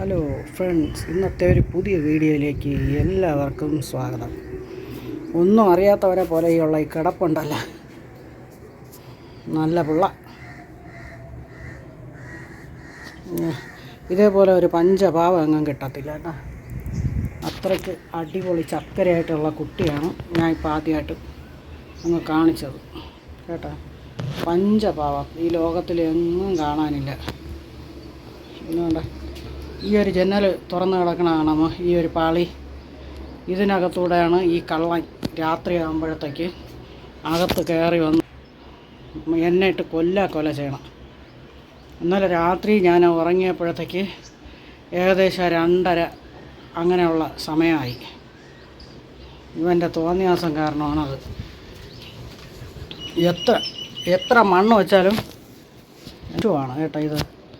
Hello friends ഇന്നത്തെ ഒരു പുതിയ വീഡിയോയിലേക്ക് എല്ലാവർക്കും സ്വാഗതം. ഒന്നും അറിയാത്തവരെ പോലെയുള്ള ഈ കിടപ്പുണ്ടല്ല. നല്ല പിള്ള. ഇതേപോലെ ഒരു പഞ്ചഭാവം എങ്ങും കിട്ടത്തില്ല കേട്ടോ. അത്രയ്ക്ക് അടിപൊളി ചക്കരയായിട്ടുള്ള കുട്ടിയാണ് ഞാൻ ഇപ്പോൾ ആദ്യമായിട്ട് അങ്ങ് കാണിച്ചത്. കേട്ടോ. പഞ്ചഭാവം. ഈ ലോകത്തിൽ എങ്ങും കാണാനില്ല ഇന്നുകൊണ്ട് ഈ ഒരു ജനൽ തുറന്നു കിടക്കണ കാണാമോ? ഈ ഒരു പാളി. ഇതിനകത്തൂടെയാണ് ഈ കള്ളൻ രാത്രി ആകുമ്പോഴത്തേക്ക് അകത്ത് കയറി വന്ന് എന്നെ ഇട്ട് കൊല്ല കൊല ചെയ്യണം. ഇന്നലെ രാത്രി ഞാൻ ഉറങ്ങിയപ്പോഴത്തേക്ക് ഏകദേശം രണ്ടര അങ്ങനെയുള്ള സമയമായി. ഇവന്റെ തോന്നിയാസം കാരണമാണത്. എത്ര എത്ര മണ്ണ് വെച്ചാലും പശുവാണ് കേട്ടോ ഇത്.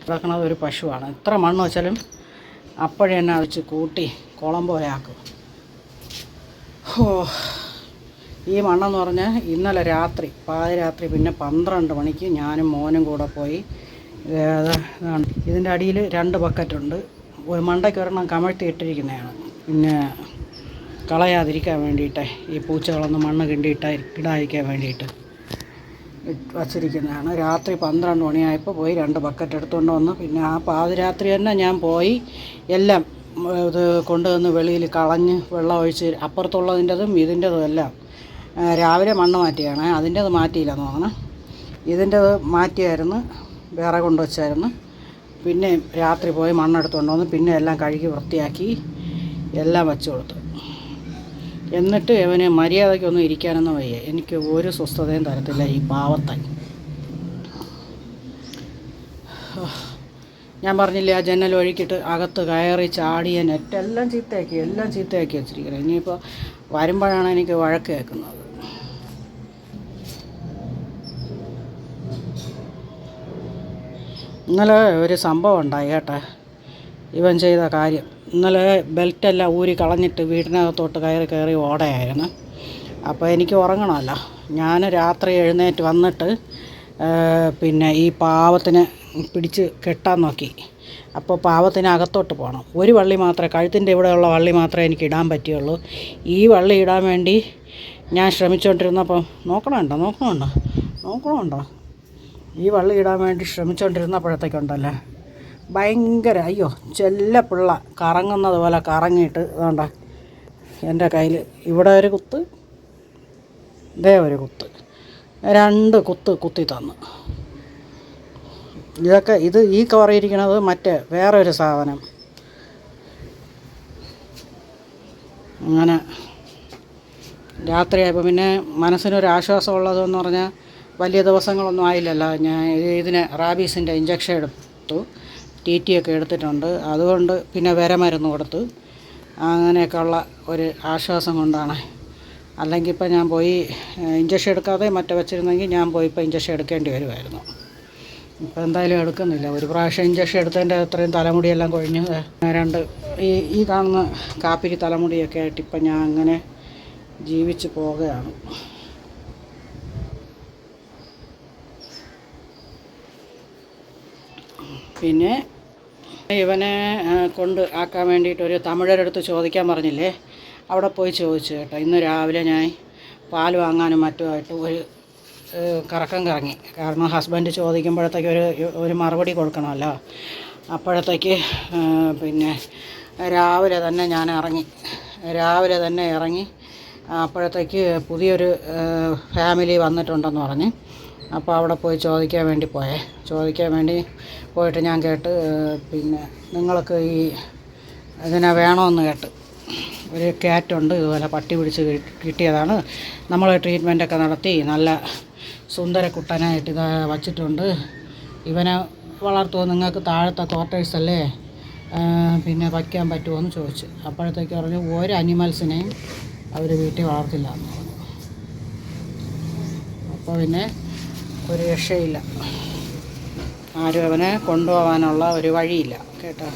കിടക്കുന്നത് ഒരു പശുവാണ്. എത്ര മണ്ണ് വെച്ചാലും അപ്പോഴേ എന്നെ വെച്ച് കൂട്ടി കുളം പോലെ ആക്കും. ഓ ഈ മണ്ണെന്ന് പറഞ്ഞാൽ ഇന്നലെ രാത്രി പാതിരാത്രി പിന്നെ പന്ത്രണ്ട് മണിക്ക് ഞാനും മോനും കൂടെ പോയി ഇത് ഇതാണ്. ഇതിന്റെ അടിയിൽ രണ്ട് ബക്കറ്റുണ്ട്. മണ്ടയ്ക്ക് ഒരെണ്ണം കമഴ്ത്തി ഇട്ടിരിക്കുന്നതാണ്. പിന്നെ കളയാതിരിക്കാൻ വേണ്ടിയിട്ട് ഈ പൂച്ചകളൊന്നും മണ്ണ് കിണ്ടിയിട്ടാ ഇടാതിരിക്കാൻ വേണ്ടിയിട്ട്. വച്ചിരിക്കുന്നതാണ്. രാത്രി പന്ത്രണ്ട് മണിയായപ്പോൾ പോയി രണ്ട് ബക്കറ്റ് എടുത്തുകൊണ്ട് വന്നു. പിന്നെ ആ പാതിരാത്രി തന്നെ ഞാൻ പോയി എല്ലാം ഇത് കൊണ്ടുവന്ന് വെളിയിൽ കളഞ്ഞ് വെള്ളം ഒഴിച്ച് അപ്പുറത്തുള്ളതിന്റെതും ഇതിന്റെതും എല്ലാം രാവിലെ മണ്ണ് മാറ്റിയാണ്. അതിന്റെത് മാറ്റിയില്ല തോന്നണം. ഇതിന്റെത് മാറ്റിയായിരുന്നു വേറെ കൊണ്ടുവച്ചായിരുന്നു പിന്നെ രാത്രി പോയി മണ്ണെടുത്തുകൊണ്ട് വന്ന് പിന്നെ എല്ലാം കഴുകി വൃത്തിയാക്കി എല്ലാം വെച്ച് കൊടുത്തു. എന്നിട്ട് അവന് മര്യാദയ്ക്കൊന്നും ഇരിക്കാനൊന്നും വയ്യ. എനിക്ക് ഒരു സ്വസ്ഥതയും തരത്തില്ല ഈ പാവത്തായി ഞാൻ പറഞ്ഞില്ലേ ആ ജനൽ ഒഴുക്കിയിട്ട് അകത്ത് കയറി ചാടിയ നെറ്റ് എല്ലാം ചീത്തയാക്കി എല്ലാം ചീത്തയാക്കി വെച്ചിരിക്കുന്നത് ഇനിയിപ്പോൾ വരുമ്പോഴാണ് എനിക്ക് വഴക്ക് കേൾക്കുന്നത്. ഇന്നലെ ഒരു സംഭവം ഉണ്ടായി കേട്ടെ. ഇവൻ ചെയ്ത കാര്യം. ഇന്നലെ ബെൽറ്റെല്ലാം ഊരി കളഞ്ഞിട്ട് വീടിനകത്തോട്ട് കയറി കയറി ഓടയായിരുന്നു. അപ്പോൾ എനിക്ക് ഉറങ്ങണമല്ലോ. ഞാൻ രാത്രി എഴുന്നേറ്റ് വന്നിട്ട് പിന്നെ ഈ പാവത്തിന് പിടിച്ച് കെട്ടാൻ നോക്കി. അപ്പോൾ പാവത്തിന് അകത്തോട്ട് പോകണം. ഒരു വള്ളി മാത്രമേ കഴുത്തിന്റെ ഇവിടെയുള്ള വള്ളി മാത്രമേ എനിക്ക് ഇടാൻ പറ്റുള്ളൂ ഈ വള്ളി ഇടാൻ വേണ്ടി ഞാൻ ശ്രമിച്ചുകൊണ്ടിരുന്നപ്പം നോക്കണമുണ്ടോ നോക്കണമുണ്ടോ നോക്കണമുണ്ടോ? ഈ വള്ളി ഇടാൻ വേണ്ടി ശ്രമിച്ചുകൊണ്ടിരുന്നപ്പോഴത്തേക്കുണ്ടല്ലേ. ഭയങ്കര അയ്യോ ചെല്ല പിള്ള കറങ്ങുന്നത് പോലെ കറങ്ങിയിട്ട് വേണ്ട എന്റെ കയ്യിൽ ഇവിടെ ഒരു കുത്ത് ഇതേ ഒരു കുത്ത് രണ്ട് കുത്ത് കുത്തി തന്നു. ഇതൊക്കെ ഇത് ഈ കവറിയിരിക്കുന്നത് മറ്റേ വേറെ ഒരു സാധനം. അങ്ങനെ രാത്രിയായപ്പോൾ പിന്നെ മനസ്സിനൊരാശ്വാസം ഉള്ളതെന്ന് പറഞ്ഞാൽ വലിയ ദിവസങ്ങളൊന്നും ആയില്ലല്ലോ. ഞാൻ ഇത് ഇതിന് റാബീസിന്റെ ഇഞ്ചക്ഷൻ എടുത്തു. ടി എടുത്തിട്ടുണ്ട്. അതുകൊണ്ട് പിന്നെ വിര മരുന്ന് കൊടുത്തു. അങ്ങനെയൊക്കെ ഉള്ള ഒരു ആശ്വാസം കൊണ്ടാണ്. അല്ലെങ്കിൽ ഇപ്പം ഞാൻ പോയി ഇഞ്ചക്ഷൻ എടുക്കാതെ മറ്റേ വെച്ചിരുന്നെങ്കിൽ ഞാൻ പോയി ഇപ്പോൾ ഇഞ്ചക്ഷൻ എടുക്കേണ്ടി വരുമായിരുന്നു. ഇപ്പം എന്തായാലും എടുക്കുന്നില്ല. ഒരു പ്രാവശ്യം ഇഞ്ചക്ഷൻ എടുത്തതിന്റെ അത്രയും തലമുടിയെല്ലാം കൊഴിഞ്ഞ്. രണ്ട് ഈ ഈ കാണുന്ന കാപ്പിരി തലമുടിയൊക്കെ ആയിട്ട് ഇപ്പം ഞാൻ അങ്ങനെ ജീവിച്ച് പോവുകയാണ്. പിന്നെ ഇവനെ കൊണ്ട് ആക്കാൻ വേണ്ടിയിട്ട് ഒരു തമിഴരടുത്ത് ചോദിക്കാൻ പറഞ്ഞില്ലേ? അവിടെ പോയി ചോദിച്ചു കേട്ടോ. ഇന്ന് രാവിലെ ഞാൻ പാൽ വാങ്ങാനും മറ്റുമായിട്ട് ഒരു കറക്കം കറങ്ങി. കാരണം ഹസ്ബൻഡ് ചോദിക്കുമ്പോഴത്തേക്ക് ഒരു ഒരു മറുപടി കൊടുക്കണമല്ലോ. അപ്പോഴത്തേക്ക് പിന്നെ രാവിലെ തന്നെ ഞാൻ ഇറങ്ങി. രാവിലെ തന്നെ ഇറങ്ങി. അപ്പോഴത്തേക്ക് പുതിയൊരു ഫാമിലി വന്നിട്ടുണ്ടെന്ന് പറഞ്ഞ്. അപ്പോൾ അവിടെ പോയി ചോദിക്കാൻ വേണ്ടി പോയേ. ചോദിക്കാൻ വേണ്ടി പോയിട്ട് ഞാൻ കേട്ട് പിന്നെ നിങ്ങൾക്ക് ഈ ഇതിനെ വേണമെന്ന് കേട്ട്. ഒരു ക്യാറ്റുണ്ട് ഇതുപോലെ പട്ടി പിടിച്ച് കിട്ടിയതാണ്. നമ്മൾ ട്രീറ്റ്മെന്റൊക്കെ നടത്തി നല്ല സുന്ദര കുട്ടനായിട്ട് ഇത് വച്ചിട്ടുണ്ട്. ഇവനെ വളർത്തുമോ നിങ്ങൾക്ക് താഴത്തെ ക്വാർട്ടേഴ്സ് അല്ലേ? പിന്നെ വയ്ക്കാൻ പറ്റുമോ എന്ന് ചോദിച്ചു. അപ്പോഴത്തേക്ക് പറഞ്ഞു ഒരു അനിമൽസിനെയും അവർ വീട്ടിൽ വളർത്തില്ല എന്ന് പറഞ്ഞു. അപ്പോൾ പിന്നെ ഒരു രക്ഷയില്ല. ആരും അവനെ കൊണ്ടുപോകാനുള്ള ഒരു വഴിയില്ല. കേട്ടോ?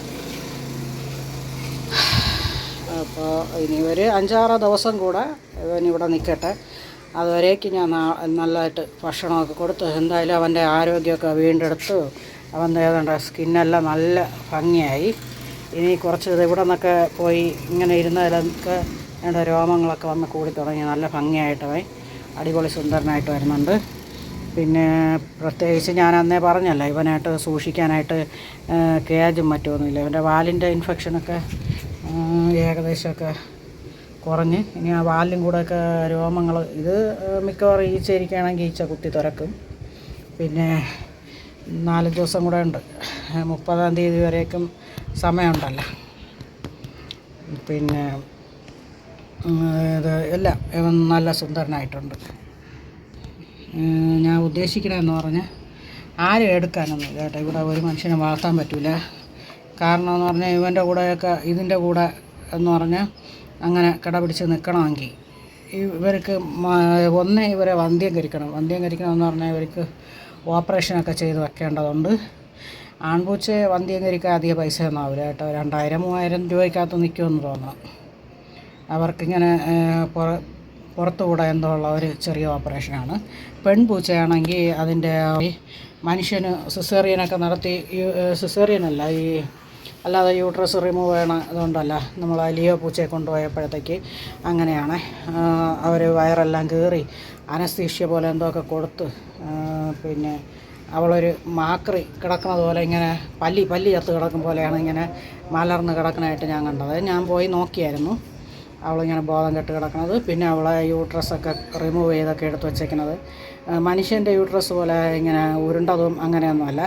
അപ്പോൾ ഇനി ഒരു അഞ്ചാറ് ദിവസം കൂടെ ഇവൻ ഇവിടെ നിൽക്കട്ടെ അതുവരേക്ക് ഞാൻ നല്ലതായിട്ട് ഭക്ഷണമൊക്കെ കൊടുത്ത്. എന്തായാലും അവന്റെ ആരോഗ്യമൊക്കെ വീണ്ടെടുത്ത്. അവന്റെ ഏതാണ്ട് സ്കിന്നെല്ലാം നല്ല ഭംഗിയായി. ഇനി കുറച്ച് ഇത് ഇവിടെ നിന്നൊക്കെ പോയി ഇങ്ങനെ ഇരുന്നതിലൊക്കെ വേണ്ട രോമങ്ങളൊക്കെ വന്ന് കൂടി തുടങ്ങി. നല്ല ഭംഗിയായിട്ട് അടിപൊളി സുന്ദരനായിട്ട് വരുന്നുണ്ട്. പിന്നെ പ്രത്യേകിച്ച് ഞാൻ അന്നേ പറഞ്ഞല്ലോ ഇവനായിട്ട് സൂക്ഷിക്കാനായിട്ട് കേജും മറ്റൊന്നുമില്ല. ഇവന്റെ വാലിന്റെ ഇൻഫെക്ഷനൊക്കെ ഏകദേശമൊക്കെ കുറഞ്ഞ് ഇനി ആ വാലിലും കൂടെയൊക്കെ രോമങ്ങൾ ഇത് മിക്കവാറും ഈച്ച ഇരിക്കുകയാണെങ്കിൽ ഈച്ച കുത്തി തുറക്കും പിന്നെ നാല് ദിവസം കൂടെ ഉണ്ട്. മുപ്പതാം തീയതി വരേക്കും സമയമുണ്ടല്ലോ. പിന്നെ ഇത് എല്ലാം ഇവൻ നല്ല സുന്ദരനായിട്ടുണ്ട്. ഞാൻ ഉദ്ദേശിക്കണമെന്ന് പറഞ്ഞാൽ ആരും എടുക്കാനൊന്നും കേട്ടോ. ഇവിടെ ഒരു മനുഷ്യനെ വളർത്താൻ പറ്റില്ല കാരണം എന്ന് പറഞ്ഞാൽ ഇവന്റെ കൂടെയൊക്കെ ഇതിന്റെ കൂടെ എന്ന് പറഞ്ഞാൽ അങ്ങനെ കിടപിടിച്ച് നിൽക്കണമെങ്കിൽ ഇവർക്ക് ഒന്ന് ഇവരെ വന്ധ്യംകരിക്കണം വന്ധ്യംകരിക്കണം എന്ന് പറഞ്ഞാൽ ഇവർക്ക് ഓപ്പറേഷനൊക്കെ ചെയ്ത് വെക്കേണ്ടതുണ്ട്. ആൺപൂച്ചയെ വന്ധ്യംകരിക്കാൻ അധികം പൈസ ഒന്നും ആവില്ല കേട്ടോ. രണ്ടായിരം മൂവായിരം രൂപയ്ക്കകത്ത് നിൽക്കുമെന്ന് തോന്നുന്നു അവർക്കിങ്ങനെ പുറത്തുകൂടെ എന്തോ ഉള്ള ഒരു ചെറിയ ഓപ്പറേഷനാണ്. പെൺപൂച്ചയാണെങ്കിൽ അതിന്റെ മനുഷ്യന് സിസേറിയനൊക്കെ നടത്തി സിസേറിയനല്ല ഈ അല്ലാതെ യൂട്രസ് റിമൂവ് ചെയ്യണ അതുകൊണ്ടല്ല നമ്മൾ അലിയോ ലിയോ പൂച്ചയെ കൊണ്ടുപോയപ്പോഴത്തേക്ക് അങ്ങനെയാണ്. അവർ വയറെല്ലാം കീറി അനസ്തീഷ്യ പോലെ എന്തോ ഒക്കെ കൊടുത്ത് പിന്നെ അവളൊരു മാക്രി കിടക്കുന്നത് പോലെ ഇങ്ങനെ പല്ലി പല്ലി ചത്ത് കിടക്കും പോലെയാണ് ഇങ്ങനെ മലർന്ന് കിടക്കണമായിട്ട് ഞാൻ കണ്ടത്. ഞാൻ പോയി നോക്കിയായിരുന്നു. അവളിങ്ങനെ ബോധം കെട്ട് കിടക്കുന്നത്. പിന്നെ അവളെ യൂട്രസൊക്കെ റിമൂവ് ചെയ്തൊക്കെ എടുത്ത് വെച്ചേക്കുന്നത്. മനുഷ്യന്റെ യൂട്രസ് പോലെ ഇങ്ങനെ ഉരുണ്ടതും അങ്ങനെയൊന്നുമല്ല.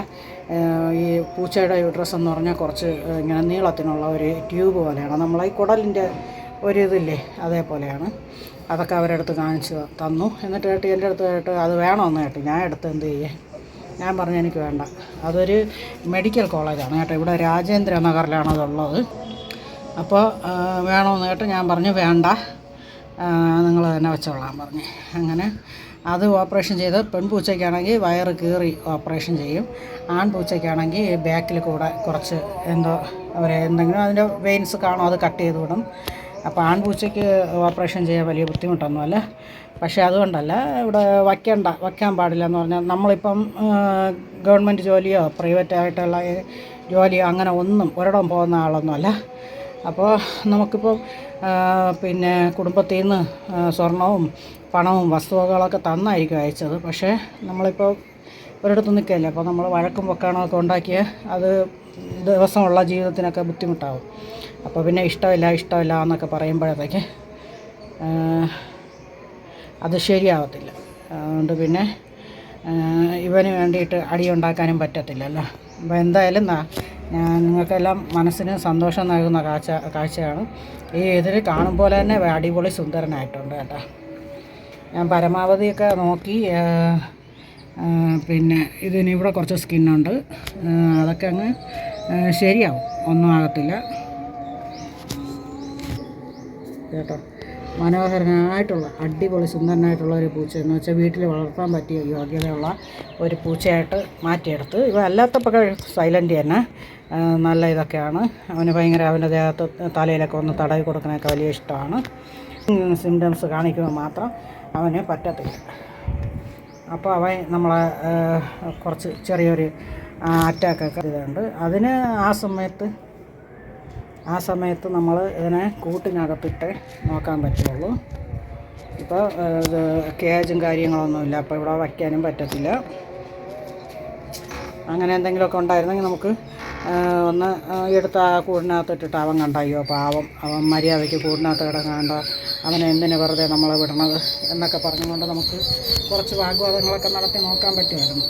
ഈ പൂച്ചയുടെ യൂട്രസ് എന്ന് പറഞ്ഞാൽ കുറച്ച് ഇങ്ങനെ നീളത്തിനുള്ള ഒരു ട്യൂബ് പോലെയാണ്. നമ്മളെ ഈ കുടലിന്റെ ഒരു ഇതില്ലേ അതേപോലെയാണ്. അതൊക്കെ അവരെടുത്ത് കാണിച്ച് തന്നു. എന്നിട്ട് കേട്ട് എന്റെ അടുത്ത് കേട്ട് അത് വേണമെന്ന് കേട്ടു ഞാൻ എടുത്ത് എന്ത് ചെയ്യേ? ഞാൻ പറഞ്ഞു എനിക്ക് വേണ്ട. അതൊരു മെഡിക്കൽ കോളേജാണ് കേട്ടോ. ഇവിടെ രാജേന്ദ്ര നഗറിലാണ് അതുള്ളത് അപ്പോൾ വേണമെന്ന് കേട്ട് ഞാൻ പറഞ്ഞു വേണ്ട. നിങ്ങൾ തന്നെ വെച്ചോളാം പറഞ്ഞു. അങ്ങനെ അത് ഓപ്പറേഷൻ ചെയ്ത് പെൺപൂച്ചയ്ക്കാണെങ്കിൽ വയറ് കീറി ഓപ്പറേഷൻ ചെയ്യും. ആൺപൂച്ചയ്ക്കാണെങ്കിൽ ബാക്കിൽ കൂടെ കുറച്ച് എന്തോ അവരെ എന്തെങ്കിലും അതിന്റെ വെയിൻസ് കാണും അത് കട്ട് ചെയ്ത് വിടും. അപ്പോൾ ആൺപൂച്ചയ്ക്ക് ഓപ്പറേഷൻ ചെയ്യാൻ വലിയ ബുദ്ധിമുട്ടൊന്നുമല്ല. പക്ഷേ അതുകൊണ്ടല്ല ഇവിടെ വയ്ക്കേണ്ട വയ്ക്കാൻ പാടില്ല എന്ന് പറഞ്ഞാൽ നമ്മളിപ്പം ഗവൺമെന്റ് ജോലിയോ പ്രൈവറ്റായിട്ടുള്ള ജോലിയോ അങ്ങനെ ഒന്നും ഒരിടം പോകുന്ന ആളൊന്നുമല്ല. അപ്പോൾ നമുക്കിപ്പോൾ പിന്നെ കുടുംബത്തിൽ നിന്ന് സ്വർണവും പണവും വസ്തുവകളൊക്കെ തന്നായിരിക്കും അയച്ചത്. പക്ഷേ നമ്മളിപ്പോൾ ഒരിടത്ത് നിൽക്കുകയല്ലേ? അപ്പോൾ നമ്മൾ വഴക്കും വെക്കാനൊക്കെ ഉണ്ടാക്കിയ അത് ദിവസമുള്ള ജീവിതത്തിനൊക്കെ ബുദ്ധിമുട്ടാവും. അപ്പോൾ പിന്നെ ഇഷ്ടമില്ല ഇഷ്ടമില്ല എന്നൊക്കെ പറയുമ്പോഴത്തേക്ക് അത് ശരിയാവത്തില്ല. അതുകൊണ്ട് പിന്നെ ഇവന് വേണ്ടിയിട്ട് അടിയുണ്ടാക്കാനും പറ്റത്തില്ലല്ലോ. അപ്പോൾ എന്തായാലും ഞാൻ നിങ്ങൾക്കെല്ലാം മനസ്സിന് സന്തോഷം നൽകുന്ന കാഴ്ച കാഴ്ചയാണ്. ഈ ഇതിൽ കാണുമ്പോൾ തന്നെ അടിപൊളി സുന്ദരനായിട്ടുണ്ട് കേട്ടോ. ഞാൻ പരമാവധിയൊക്കെ നോക്കി പിന്നെ ഇതിന് ഇവിടെ കുറച്ച് സ്കിന്നുണ്ട്. അതൊക്കെ അങ്ങ് ശരിയാവും. ഒന്നും ആകത്തില്ല. കേട്ടോ. മനോഹരനായിട്ടുള്ള അടിപൊളി സുന്ദരനായിട്ടുള്ള ഒരു പൂച്ച എന്ന് വെച്ചാൽ വീട്ടിൽ വളർത്താൻ പറ്റിയ യോഗ്യതയുള്ള ഒരു പൂച്ചയായിട്ട് മാറ്റിയെടുത്ത്. ഇവ അല്ലാത്തപ്പോൾ സൈലന്റ് തന്നെ. നല്ല ഇതൊക്കെയാണ്. അവന് ഭയങ്കര അവന്റെ ദേഹത്ത് തലയിലൊക്കെ ഒന്ന് തടവി കൊടുക്കുന്നതൊക്കെ വലിയ ഇഷ്ടമാണ്. സിംറ്റംസ് കാണിക്കുമ്പോൾ മാത്രം അവന് പറ്റത്തില്ല. അപ്പോൾ അവൻ നമ്മളെ കുറച്ച് ചെറിയൊരു അറ്റാക്കൊക്കെ ഇതുണ്ട് അതിന് ആ സമയത്ത് ആ സമയത്ത് നമ്മൾ ഇതിനെ കൂട്ടിനകത്തിട്ട് നോക്കാൻ പറ്റുള്ളൂ. ഇപ്പോൾ ഇത് കേജും കാര്യങ്ങളൊന്നുമില്ല അപ്പോൾ ഇവിടെ വയ്ക്കാനും പറ്റത്തില്ല. അങ്ങനെ എന്തെങ്കിലുമൊക്കെ ഉണ്ടായിരുന്നെങ്കിൽ നമുക്ക് ഒന്ന് എടുത്ത് ആ കൂടിനകത്ത് ഇട്ടിട്ട് അവൻ കണ്ടായോ അയ്യോ പാവം. അവൻ മര്യാദയ്ക്ക് കൂടിനകത്ത് കിടക്കാണ്ട. അവനെ എന്തിനു വെറുതെ നമ്മളെ വിടണത്? എന്നൊക്കെ പറഞ്ഞുകൊണ്ട് നമുക്ക് കുറച്ച് വാഗ്വാദങ്ങളൊക്കെ നടത്തി നോക്കാൻ പറ്റുമായിരുന്നു.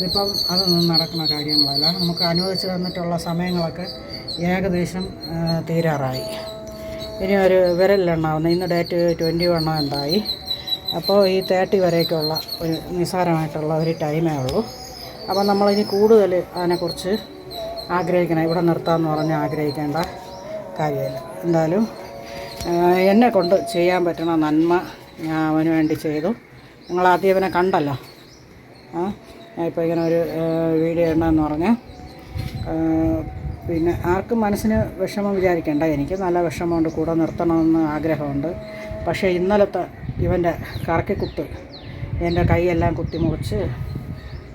ഇതിപ്പം അതൊന്നും നടക്കുന്ന കാര്യങ്ങളല്ല നമുക്ക് അനുവദിച്ച് തന്നിട്ടുള്ള സമയങ്ങളൊക്കെ ഏകദേശം തീരാറായി. ഇനി ഒരു വിരലിലെണ്ണാവുന്ന ഇന്ന് ഡേറ്റ് ട്വന്റി വൺ എന്തായി. അപ്പോൾ ഈ തേർട്ടി വരെയൊക്കെയുള്ള ഒരു നിസ്സാരമായിട്ടുള്ള ഒരു ടൈമേ ഉള്ളൂ. അപ്പോൾ നമ്മളിനി കൂടുതൽ അതിനെക്കുറിച്ച് ആഗ്രഹിക്കണം. ഇവിടെ നിർത്താമെന്ന് പറഞ്ഞ് ആഗ്രഹിക്കേണ്ട കാര്യമില്ല. എന്തായാലും എന്നെ കൊണ്ട് ചെയ്യാൻ പറ്റുന്ന നന്മ ഞാൻ അവന് വേണ്ടി ചെയ്തു. നിങ്ങൾ ആദ്യം കണ്ടല്ലോ. ആ ഇപ്പോൾ ഇങ്ങനെ ഒരു വീഡിയോ ഇടണമെന്ന് പറഞ്ഞ്. പിന്നെ ആർക്കും മനസ്സിന് വിഷമം വിചാരിക്കേണ്ട. എനിക്ക് നല്ല വിഷമമുണ്ട്. കൂടെ നിർത്തണമെന്ന് ആഗ്രഹമുണ്ട്. പക്ഷേ ഇന്നലത്തെ ഇവന്റെ കറക്കിക്കുത്ത് എന്റെ കൈയെല്ലാം കുത്തി മുറിച്ച്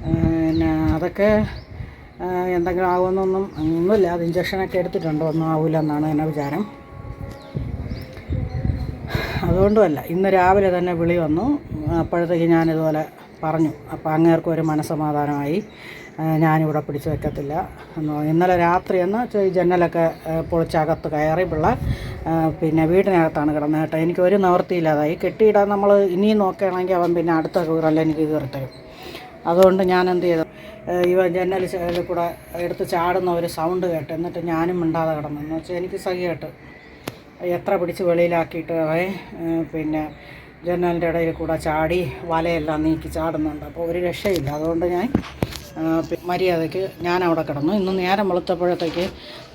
പിന്നെ അതൊക്കെ എന്തെങ്കിലും ആകുമെന്നൊന്നും ഒന്നുമില്ല. അത് ഇഞ്ചക്ഷനൊക്കെ എടുത്തിട്ടുണ്ട് ഒന്നും ആവില്ല എന്നാണ് എന്റെ വിചാരം. അതുകൊണ്ടുമല്ല ഇന്ന് രാവിലെ തന്നെ വിളി വന്നു. അപ്പോഴത്തേക്ക് ഞാനിതുപോലെ പറഞ്ഞു. അപ്പോൾ അങ്ങേർക്കും ഒരു മനസ്സമാധാനമായി ഞാനിവിടെ പിടിച്ചു വെക്കത്തില്ല ഇന്നലെ രാത്രി എന്ന് ഈ ജനലൊക്കെ പൊളിച്ചകത്ത് കയറി പിള്ള പിന്നെ വീടിനകത്താണ് കിടന്നത് കേട്ടോ. എനിക്ക് ഒരു നിവൃത്തിയില്ലാതായി കെട്ടിയിടാൻ നമ്മൾ ഇനിയും നോക്കുകയാണെങ്കിൽ അവൻ പിന്നെ അടുത്ത കീറല്ല എനിക്ക് തരും. അതുകൊണ്ട് ഞാൻ എന്ത് ചെയ്തു? ഇവ ജനൽ കൂടെ എടുത്ത് ചാടുന്ന ഒരു സൗണ്ട് കേട്ട് എന്നിട്ട് ഞാനും മിണ്ടാതെ കിടന്നു. എന്ന് വെച്ചാൽ എനിക്ക് സഹിയായിട്ട്. എത്ര പിടിച്ച് വെളിയിലാക്കിയിട്ട് പിന്നെ ജനലിന്റെ ഇടയിൽ കൂടെ ചാടി വലയെല്ലാം നീക്കി ചാടുന്നുണ്ട്. അപ്പോൾ ഒരു രക്ഷയില്ല. അതുകൊണ്ട് ഞാൻ മര്യാദയ്ക്ക് ഞാൻ അവിടെ കിടന്നു. ഇന്ന് നേരം വെളുത്തപ്പോഴത്തേക്ക്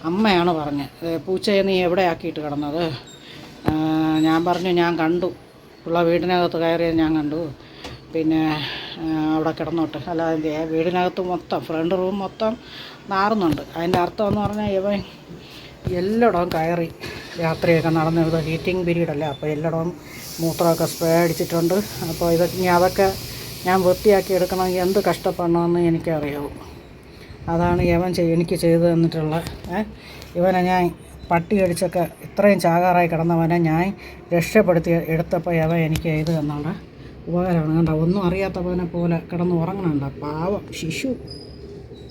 അമ്മയാണ് പറഞ്ഞത് "ഏ, പൂച്ചയെ നീ എവിടെ ആക്കിയിട്ട് കിടന്നത്? ഞാൻ പറഞ്ഞു ഞാൻ കണ്ടു. ഉള്ള വീടിനകത്ത് കയറിയത് ഞാൻ കണ്ടു. പിന്നെ അവിടെ കിടന്നോട്ട്. അല്ലാതെ വീടിനകത്ത് മൊത്തം ഫ്രണ്ട് റൂം മൊത്തം നാറുന്നുണ്ട്. അതിന്റെ അർത്ഥം എന്ന് പറഞ്ഞാൽ ഇവൻ എല്ലായിടവും കയറി. രാത്രിയൊക്കെ നടന്നത് ഹീറ്റിംഗ് പീരീഡ് അല്ലേ? അപ്പോൾ എല്ലായിടവും മൂത്രമൊക്കെ സ്പ്രേ അടിച്ചിട്ടുണ്ട്. അപ്പോൾ ഇതൊക്കെ ഇനി അതൊക്കെ ഞാൻ വൃത്തിയാക്കി എടുക്കണമെങ്കിൽ എന്ത് കഷ്ടപ്പെടണമെന്ന് എനിക്കറിയാവൂ. അതാണ് യവൻ ചെയ് എനിക്ക് ചെയ്തു തന്നിട്ടുള്ള ഇവനെ ഞാൻ പട്ടി അടിച്ചൊക്കെ ഇത്രയും ചാകാറായി കിടന്നവനെ ഞാൻ രക്ഷപ്പെടുത്തി എടുത്തപ്പോൾ യവൻ എനിക്ക് ചെയ്തു തന്നാണ്. ഉപകാരമാണ്. കണ്ട? ഒന്നും അറിയാത്തവനെ പോലെ കിടന്ന് ഉറങ്ങണണ്ട. പാവം. ശിശു.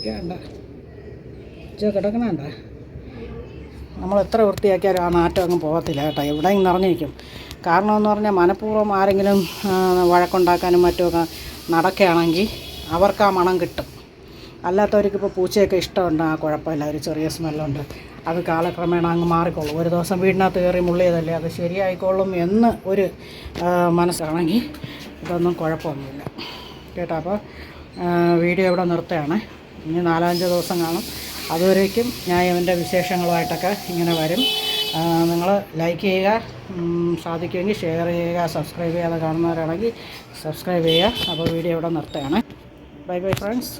കേണ്ട കിടക്കണണ്ട? നമ്മൾ എത്ര വൃത്തിയാക്കിയാലും ആ നാറ്റം അങ്ങ് പോകത്തില്ല കേട്ടോ. എവിടെയും നിറഞ്ഞിരിക്കും. കാരണം എന്ന് പറഞ്ഞാൽ മനഃപൂർവം ആരെങ്കിലും വഴക്കുണ്ടാക്കാനും മറ്റുമൊക്കെ നടക്കുകയാണെങ്കിൽ അവർക്ക് ആ മണം കിട്ടും. അല്ലാത്തവർക്ക് ഇപ്പോൾ പൂച്ചയൊക്കെ ഇഷ്ടമുണ്ട് ആ കുഴപ്പമില്ല ഒരു ചെറിയ സ്മെല്ലുണ്ട്. അത് കാലക്രമേണ അങ്ങ് മാറിക്കോളും ഒരു ദിവസം വീടിനകത്ത് കയറി മുള്ളിയതല്ലേ അത് ശരിയായിക്കോളും എന്ന് ഒരു മനസ്സാണെങ്കിൽ ഇതൊന്നും കുഴപ്പമൊന്നുമില്ല. കേട്ടോ അപ്പോൾ വീഡിയോ ഇവിടെ നിർത്തുകയാണ്. ഇനി നാലഞ്ച് ദിവസം കാണും. അതുവരേക്കും ഞാൻ ഇവന്റെ വിശേഷങ്ങളുമായിട്ടൊക്കെ ഇങ്ങനെ വരും. നിങ്ങൾ ലൈക്ക് ചെയ്യുക സാധിക്കുമെങ്കിൽ ഷെയർ ചെയ്യുക സബ്സ്ക്രൈബ് ചെയ്യാതെ കാണുന്നവരാണെങ്കിൽ സബ്സ്ക്രൈബ് ചെയ്യുക. അപ്പോൾ വീഡിയോ ഇവിടെ നിർത്തുകയാണ്. Bye bye friends.